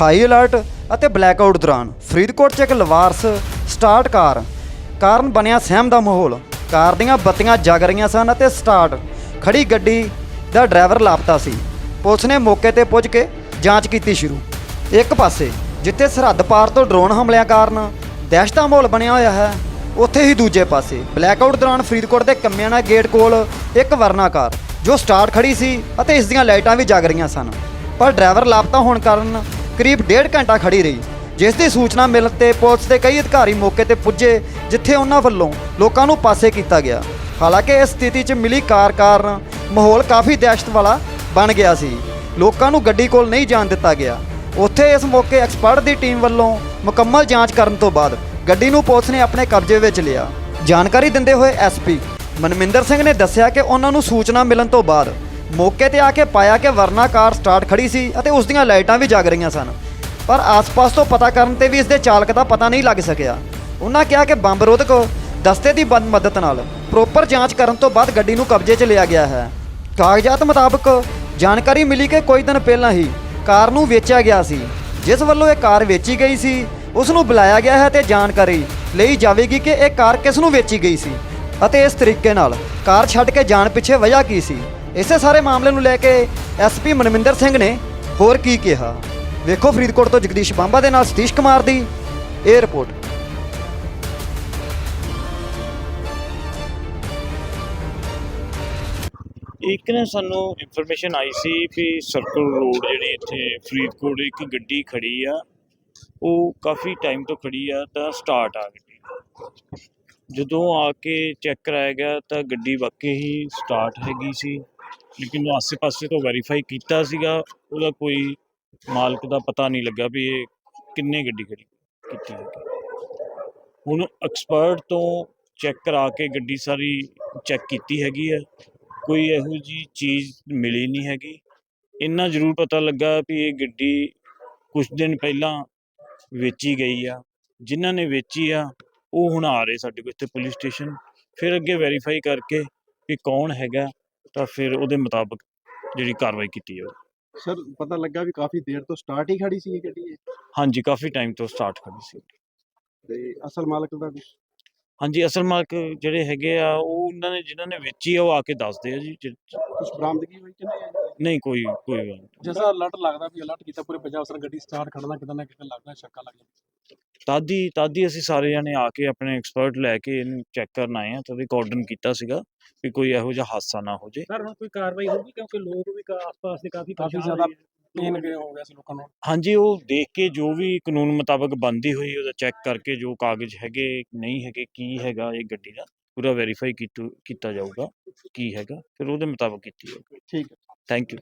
High alert ਅਤੇ blackout ਦੌਰਾਨ ਫਰੀਦਕੋਟ 'ਚ ਇੱਕ ਲਵਾਰਸ ਸਟਾਰਟ ਕਾਰ ਕਾਰਨ ਬਣਿਆ ਸਹਿਮ ਦਾ ਮਾਹੌਲ। ਕਾਰ ਦੀਆਂ ਬੱਤੀਆਂ ਜਗ ਰਹੀਆਂ ਸਨ ਅਤੇ ਸਟਾਰਟ ਖੜੀ ਗੱਡੀ ਦਾ ਡਰਾਈਵਰ ਲਾਪਤਾ ਸੀ। ਪੁਲਿਸ ਨੇ ਮੌਕੇ ਤੇ ਪੁੱਜ ਕੇ ਜਾਂਚ ਕੀਤੀ ਸ਼ੁਰੂ। ਇੱਕ ਪਾਸੇ ਜਿੱਥੇ ਸਰਹੱਦ ਪਾਰ ਤੋਂ ਡਰੋਨ ਹਮਲਿਆਂ ਕਾਰਨ ਦਹਿਸ਼ਤ ਦਾ ਮਾਹੌਲ ਬਣਿਆ ਹੋਇਆ ਹੈ, ਉੱਥੇ ਹੀ ਦੂਜੇ ਪਾਸੇ ਬਲੈਕਆਊਟ ਦੌਰਾਨ ਫਰੀਦਕੋਟ ਦੇ ਕੰਮਿਆਣਾ ਗੇਟ ਕੋਲ ਇੱਕ ਵਰਨਾ ਕਾਰ ਜੋ ਸਟਾਰਟ ਖੜੀ ਸੀ ਅਤੇ ਇਸ ਦੀਆਂ ਲਾਈਟਾਂ ਵੀ ਜਗ ਰਹੀਆਂ ਸਨ। ਪਰ ਡਰਾਈਵਰ ਲਾਪਤਾ ਹੋਣ ਕਾਰਨ ਕਰੀਬ ਡੇਢ ਘੰਟਾ ਖੜੀ ਰਹੀ। ਜਿਸ ਦੀ ਸੂਚਨਾ ਮਿਲਣ ਤੇ ਪੁਲਿਸ ਦੇ ਕਈ ਅਧਿਕਾਰੀ ਮੌਕੇ ਤੇ ਪੁੱਜੇ, ਜਿੱਥੇ ਉਹਨਾਂ ਵੱਲੋਂ ਲੋਕਾਂ ਨੂੰ ਪਾਸੇ ਕੀਤਾ ਗਿਆ। ਹਾਲਾਂਕਿ ਇਸ ਸਥਿਤੀ 'ਚ ਮਿਲੀ ਕਾਰ ਕਾਰਨ ਮਾਹੌਲ ਕਾਫੀ ਦਹਿਸ਼ਤ ਵਾਲਾ ਬਣ ਗਿਆ ਸੀ। ਲੋਕਾਂ ਨੂੰ ਗੱਡੀ ਕੋਲ ਨਹੀਂ ਜਾਣ ਦਿੱਤਾ ਗਿਆ। ਉੱਥੇ ਇਸ ਮੌਕੇ ਐਕਸਪਰਟ ਦੀ ਟੀਮ ਵੱਲੋਂ ਮੁਕੰਮਲ ਜਾਂਚ ਕਰਨ ਤੋਂ ਬਾਅਦ ਗੱਡੀ ਨੂੰ ਪੁਲਿਸ ਨੇ ਆਪਣੇ ਕਬਜ਼ੇ ਵਿੱਚ ਲਿਆ। ਜਾਣਕਾਰੀ ਦਿੰਦੇ ਹੋਏ ਐਸਪੀ ਮਨਮਿੰਦਰ ਸਿੰਘ ਨੇ ਦੱਸਿਆ ਕਿ ਉਹਨਾਂ ਨੂੰ ਸੂਚਨਾ ਮਿਲਣ ਤੋਂ ਬਾਅਦ ਮੌਕੇ ਤੇ ਆ ਕੇ ਪਾਇਆ ਕਿ ਵਰਨਾ ਕਾਰ ਸਟਾਰਟ ਖੜੀ ਸੀ ਅਤੇ ਉਸ ਦੀਆਂ ਲਾਈਟਾਂ ਵੀ ਜਗ ਰਹੀਆਂ ਸਨ। ਪਰ ਆਸ-ਪਾਸ ਤੋਂ ਪਤਾ ਕਰਨ ਤੇ ਵੀ ਇਸ ਦੇ ਚਾਲਕ ਦਾ ਪਤਾ ਨਹੀਂ ਲੱਗ ਸਕਿਆ। ਉਹਨਾਂ ਕਿਹਾ ਕਿ ਬੰਬ ਰੋਧਕ ਦਸਤੇ ਦੀ ਬੰਦ ਮਦਦ ਨਾਲ ਪ੍ਰੋਪਰ ਜਾਂਚ ਕਰਨ ਤੋਂ ਬਾਅਦ ਗੱਡੀ ਨੂੰ ਕਬਜ਼ੇ 'ਚ ਲਿਆ ਗਿਆ ਹੈ। ਕਾਗਜ਼ਾਤ ਮੁਤਾਬਕ ਜਾਣਕਾਰੀ ਮਿਲੀ ਕਿ ਕੋਈ ਦਿਨ ਪਹਿਲਾਂ ਹੀ ਕਾਰ ਨੂੰ ਵੇਚਿਆ ਗਿਆ ਸੀ। ਜਿਸ ਵੱਲੋਂ ਇਹ ਕਾਰ ਵੇਚੀ ਗਈ ਸੀ, ਉਸ ਨੂੰ ਬੁਲਾਇਆ ਗਿਆ ਹੈ ਤੇ ਜਾਣਕਾਰੀ ਲਈ ਜਾਵੇਗੀ ਕਿ ਇਹ ਕਾਰ ਕਿਸ ਨੂੰ ਵੇਚੀ ਗਈ ਸੀ ਅਤੇ ਇਸ ਤਰੀਕੇ ਨਾਲ ਕਾਰ ਛੱਡ ਕੇ ਜਾਣ ਪਿੱਛੇ ਵਜ੍ਹਾ ਕੀ ਸੀ। ਇਸੇ ਸਾਰੇ ਮਾਮਲੇ ਨੂੰ ਲੈ ਕੇ ਐਸਪੀ ਮਨਵਿੰਦਰ ਸਿੰਘ ਨੇ ਹੋਰ ਕੀ ਕਿਹਾ? ਵੇਖੋ ਫਰੀਦਕੋਟ ਤੋਂ ਜਗਦੀਸ਼ ਬਾਂਬਾ ਦੇ ਨਾਲ ਸਤੀਸ਼ ਕੁਮਾਰ ਦੀ ਇਹ ਰਿਪੋਰਟ। ਇੱਕ ਨੇ ਸਾਨੂੰ ਇਨਫੋਰਮੇਸ਼ਨ ਆਈ ਸੀ ਵੀ ਸਰਕਲ ਰੋਡ ਜਿਹੜੀ ਇੱਥੇ ਫਰੀਦਕੋਟ ਇੱਕ ਗੱਡੀ ਖੜੀ ਆ, ਉਹ ਕਾਫੀ ਟਾਈਮ ਤੋਂ ਖੜੀ ਆ, ਤਾਂ ਸਟਾਰਟ ਆ ਗੱਡੀ। ਜਦੋਂ ਆ ਕੇ ਚੈੱਕ ਕਰਾਇਆ ਗਿਆ ਤਾਂ ਗੱਡੀ ਵਾਕਈ ਹੀ ਸਟਾਰਟ ਹੈਗੀ ਸੀ। ਲੇਕਿਨ ਆਸੇ-ਪਾਸੇ ਤੋਂ ਵੈਰੀਫਾਈ ਕੀਤਾ ਸੀਗਾ, ਉਹਦਾ ਕੋਈ ਮਾਲਕ ਦਾ ਪਤਾ ਨਹੀਂ ਲੱਗਾ ਵੀ ਇਹ ਕਿੰਨੇ ਗੱਡੀ ਖੜੀ ਕੀਤੀ ਹੈ। ਹੁਣ ਐਕਸਪਰਟ ਤੋਂ ਚੈੱਕ ਕਰਾ ਕੇ ਗੱਡੀ ਸਾਰੀ ਚੈੱਕ ਕੀਤੀ ਹੈਗੀ ਹੈ। ਕੋਈ ਇਹੋ ਜੀ ਚੀਜ਼ ਮਿਲੀ ਨਹੀਂ ਹੈਗੀ। ਇੰਨਾ ਜ਼ਰੂਰ ਪਤਾ ਲੱਗਾ ਵੀ ਇਹ ਗੱਡੀ ਕੁਝ ਦਿਨ ਪਹਿਲਾਂ ਵੇਚੀ ਗਈ ਆ। ਜਿਨ੍ਹਾਂ ਨੇ ਵੇਚੀ ਆ, ਉਹ ਹੁਣ ਆ ਰਹੇ ਸਾਡੇ ਕੋਲ ਇੱਥੇ ਪੁਲਿਸ ਸਟੇਸ਼ਨ। ਫਿਰ ਅੱਗੇ ਵੈਰੀਫਾਈ ਕਰਕੇ ਵੀ ਕੌਣ ਹੈਗਾ ਤਾਂ ਫਿਰ ਉਹਦੇ ਮੁਤਾਬਕ ਜਿਹੜੀ ਕਾਰਵਾਈ ਕੀਤੀ ਜਾਊ। ਸਰ ਪਤਾ ਲੱਗਾ ਵੀ ਕਾਫੀ ਦੇਰ ਤੋਂ ਸਟਾਰਟ ਹੀ ਖੜੀ ਸੀ ਇਹ ਗੱਡੀ ਇਹ। ਹਾਂਜੀ ਕਾਫੀ ਟਾਈਮ ਤੋਂ ਸਟਾਰਟ ਖੜੀ ਸੀ। ਤੇ ਅਸਲ ਮਾਲਕ ਦਾ ਕੁਛ? ਹਾਂਜੀ ਅਸਲ ਮਾਲਕ ਜਿਹੜੇ ਹੈਗੇ ਆ ਉਹ ਉਹਨਾਂ ਨੇ ਜਿਨ੍ਹਾਂ ਨੇ ਵੇਚੀ ਆ ਉਹ ਆ ਕੇ ਦੱਸਦੇ ਆ ਜੀ ਜੇ- ਕੁਝ ਬਰਾਮਦਗੀ ਹੋਈ ਕਿ ਨਹੀਂ? ਨਹੀਂ ਕੋਈ ਕੋਈ ਗੱਲ ਨਹੀਂ। ਜਿਸਾ ਅਲਰਟ ਲੱਗਦਾ ਵੀ ਅਲਰਟ ਕੀਤਾ ਪੂਰੇ ਪੰਜਾਬ ਸਰ ਗੱਡੀ ਸਟਾਰਟ ਖੜਨਾ ਕਿਤੇ ਨਾ ਕਿਤੇ ਲੱਗਦਾ ਸ਼ੱਕਾ ਲੱਗ ਜਾਂਦਾ ਤਾਦੀ ਤਾਦੀ ਅਸੀਂ ਸਾਰੇ ਜਣੇ ਆ ਕੇ ਆਪਣੇ ਐਕਸਪਰਟ ਲੈ ਕੇ ਇਹਨੂੰ ਚੈੱਕ ਕਰਨ ਆਏ ਆ ਤਾਂ ਰਿਕਾਰਡਨ ਕੀਤਾ ਸੀਗਾ ਵੀ ਕੋਈ ਇਹੋ ਜਿਹਾ ਹਾਦਸਾ ਨਾ ਹੋ ਜੇ। ਸਰ ਹੁਣ ਕੋਈ ਕਾਰਵਾਈ ਹੋਊਗੀ ਕਿਉਂਕਿ ਲੋਕ ਵੀ ਕਾ- ਆਸ-ਪਾਸ ਦੇ ਕਾਫੀ ਕਾਫੀ ਜ਼ਿਆਦਾ। ਪੀਨ ਗਏ ਹੋ ਗਿਆ ਸੀ ਲੋਕਾਂ ਨੂੰ। ਹਾਂਜੀ ਉਹ ਦੇਖ ਕੇ ਜੋ ਵੀ ਕਾਨੂੰਨ ਮੁਤਾਬਕ ਬੰਦੀ ਹੋਈ ਉਹਦਾ ਚੈੱਕ ਕਰਕੇ ਜੋ ਕਾਗਜ਼ ਹੈਗੇ ਨਹੀਂ ਹੈਗੇ ਕੀ ਹੈਗਾ ਇਹ ਗੱਡੀ ਦਾ ਪੂਰਾ ਵੈਰੀਫਾਈ ਕੀਤਾ ਜਾਊਗਾ ਕੀ ਹੈਗਾ ਫਿਰ ਉਹਦੇ ਮੁਤਾਬਕ ਕੀਤੀ ਜਾਊਗੀ। ਠੀਕ ਹੈ। Thank you